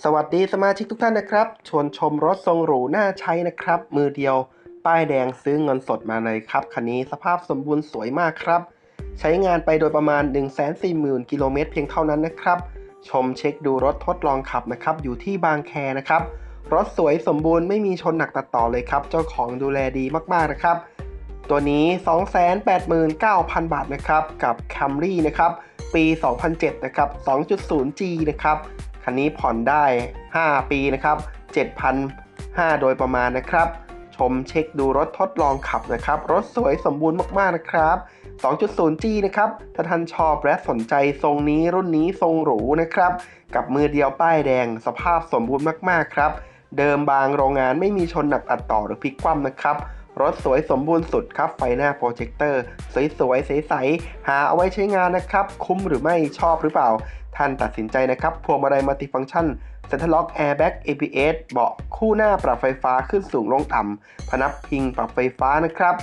สวัสดีสมาชิกทุกท่านนะครับ ชวนชมรถทรงหรูน่าใช้นะครับ มือเดียว ป้ายแดงซื้อเงินสดมาเลยครับ คันนี้สภาพสมบูรณ์สวยมากครับ ใช้งานไปโดยประมาณ 140,000 กิโลเมตรเพียงเท่านั้นนะครับ ชมเช็คดูรถทดลองขับนะครับ อยู่ที่บางแคนะครับ รถสวยสมบูรณ์ไม่มีชนหนักตัดต่อเลยครับ เจ้าของดูแลดีมากๆนะครับ ตัวนี้ 289,000 บาทนะครับ กับ Camry นะครับ ปี 2007 นะครับ 2.0G นะครับ คันนี้ผ่อนได้ 5 ปีนะครับ7,500โดยประมาณนะครับ ชมเช็คดูรถทดลองขับนะครับ รถสวยสมบูรณ์มากๆนะครับ 2.0G นะครับ ถ้าท่านชอบและสนใจทรงนี้รุ่นนี้ทรงหรูนะครับ กับมือเดียวป้ายแดง สภาพสมบูรณ์มากๆครับ เดิมบางโรงงานไม่มีชนหนักตัดต่อหรือพลิกคว่ำนะครับ รถสวยสมบูรณ์สุดครับไฟหน้าโปรเจคเตอร์สวยๆใสๆหาเอาไว้ใช้งานนะครับ คุ้มหรือไม่ชอบหรือเปล่า ท่านตัดสินใจนะครับพวงมาลัยมัลติฟังก์ชันเซ็นทรัลล็อกแอร์แบ็ก ABS เบาะคู่หน้าปรับไฟฟ้าขึ้นสูงลงต่ำพนับพิงปรับไฟฟ้านะครับ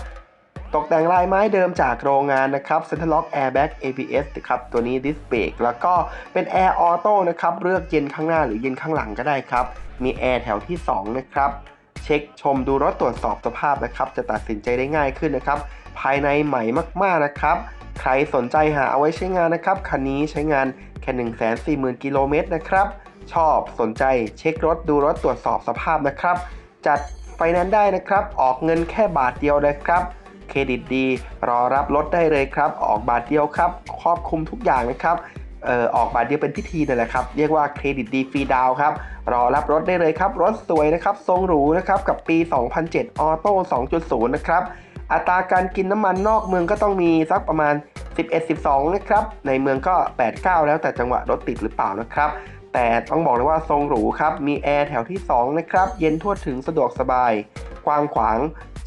ตกแต่งลายไม้เดิมจากโรงงานนะครับเซ็นทรัลล็อกแอร์แบ็ก ABS นะครับตัวนี้ดิสเบรกแล้วก็เป็นแอร์ออโต้นะครับเลือกเย็นข้างหน้าหรือเย็นข้างหลังก็ได้ครับ มีแอร์แถวที่ 2 นะครับ ช็คชมดูรถตรวจสอบสภาพนะครับ จะตัดสินใจได้ง่ายขึ้นนะครับ ภายในใหม่มากๆนะครับ ใครสนใจหาเอาไว้ใช้งานนะครับ คันนี้ใช้งานแค่140,000กิโลเมตรนะครับ ชอบสนใจเช็ครถดูรถตรวจสอบสภาพนะครับ จัดไฟแนนซ์ได้นะครับ ออกเงินแค่บาทเดียวนะครับเครดิตดี รอรับรถได้เลยครับ ออกบาทเดียวครับ ครอบคลุมทุกอย่างนะครับ อ่อออกบาเดียวเป็นพิธีนั่นแหละครับ เรียกว่าเครดิตดีฟรีดาวครับ รอรับรถได้เลยครับ รถสวยนะครับ ทรงหรูนะครับ กับปี 2007 ออโต้ 2.0 นะครับ อัตราการกินน้ำมันนอกเมืองก็ต้องมีสักประมาณ 11-12 นะครับ ในเมืองก็ 8-9 แล้วแต่จังหวะรถติดหรือเปล่านะครับ แต่ต้องบอกเลยว่าทรงหรูครับ มีแอร์แถวที่ 2 นะครับ เย็นทั่วถึงสะดวกสบาย กว้างขวาง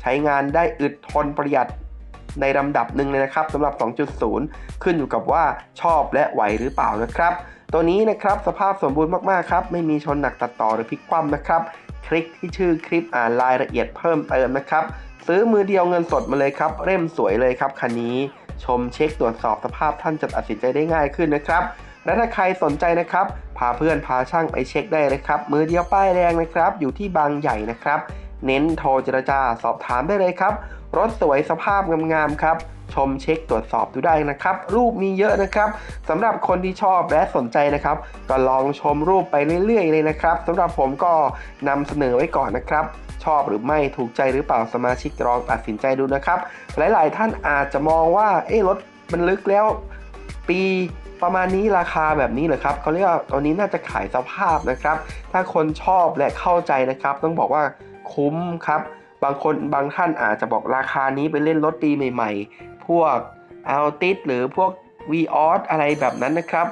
ใช้งานได้อึดทนประหยัด ในลำดับหนึ่งเลยนะครับสำหรับ 2.0 ขึ้นอยู่กับว่าชอบและไหวหรือเปล่านะครับ ตัวนี้นะครับสภาพสมบูรณ์มากๆครับไม่มีชนหนักตัดต่อหรือพลิกคว่ำนะครับ คลิกที่ชื่อคลิปอ่านรายละเอียดเพิ่มเติมนะครับ ซื้อมือเดียวเงินสดมาเลยครับเล่มสวยเลยครับคันนี้ชมเช็คตรวจสอบสภาพท่านจะตัดสินใจได้ง่ายขึ้นนะครับ และถ้าใครสนใจนะครับ พาเพื่อนพาช่างไปเช็คได้เลยครับ มือเดียวป้ายแดงนะครับ อยู่ที่บางใหญ่นะครับ เน้นโทรเจรจาสอบถามได้เลยครับ รถสวยสภาพงามๆครับ ชมเช็คตรวจสอบดูได้นะครับ รูปมีเยอะนะครับสำหรับคนที่ชอบและสนใจนะครับ ก็ลองชมรูปไปเรื่อยๆเลยนะครับสำหรับผมก็นำเสนอไว้ก่อนนะครับชอบหรือไม่ถูกใจหรือเปล่าสมาชิกลองตัดสินใจดูนะครับ หลายๆ ท่านอาจจะมองว่าเอ๊ะรถมันลึกแล้ว ปีประมาณนี้ราคาแบบนี้เหรอครับเขาเรียกว่าตอนนี้น่าจะขายสภาพนะครับ ถ้าคนชอบและเข้าใจนะครับ ต้องบอกว่า คุ้มครับ บางคนบางท่านอาจจะบอกราคานี้ไปเล่นรถปีใหม่ ๆ พวก a l t i s หรือพวก v ีออสอะไรแบบนั้นนะครับ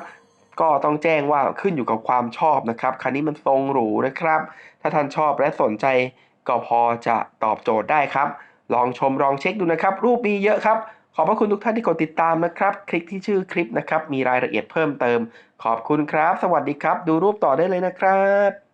ก็ต้องแจ้งว่าขึ้นอยู่กับความชอบนะครับ คันนี้มันทรงหรูนะครับ ถ้าท่านชอบและสนใจก็พอจะตอบโจทย์ได้ครับ ลองชมลองเช็คดูนะครับ รูปมีเยอะครับ ขอบพระคุณทุกท่านที่กดติดตามนะครับ คลิกที่ชื่อคลิปนะครับ มีรายละเอียดเพิ่มเติม ขอบคุณครับ สวัสดีครับ ดูรูปต่อได้เลยนะครับ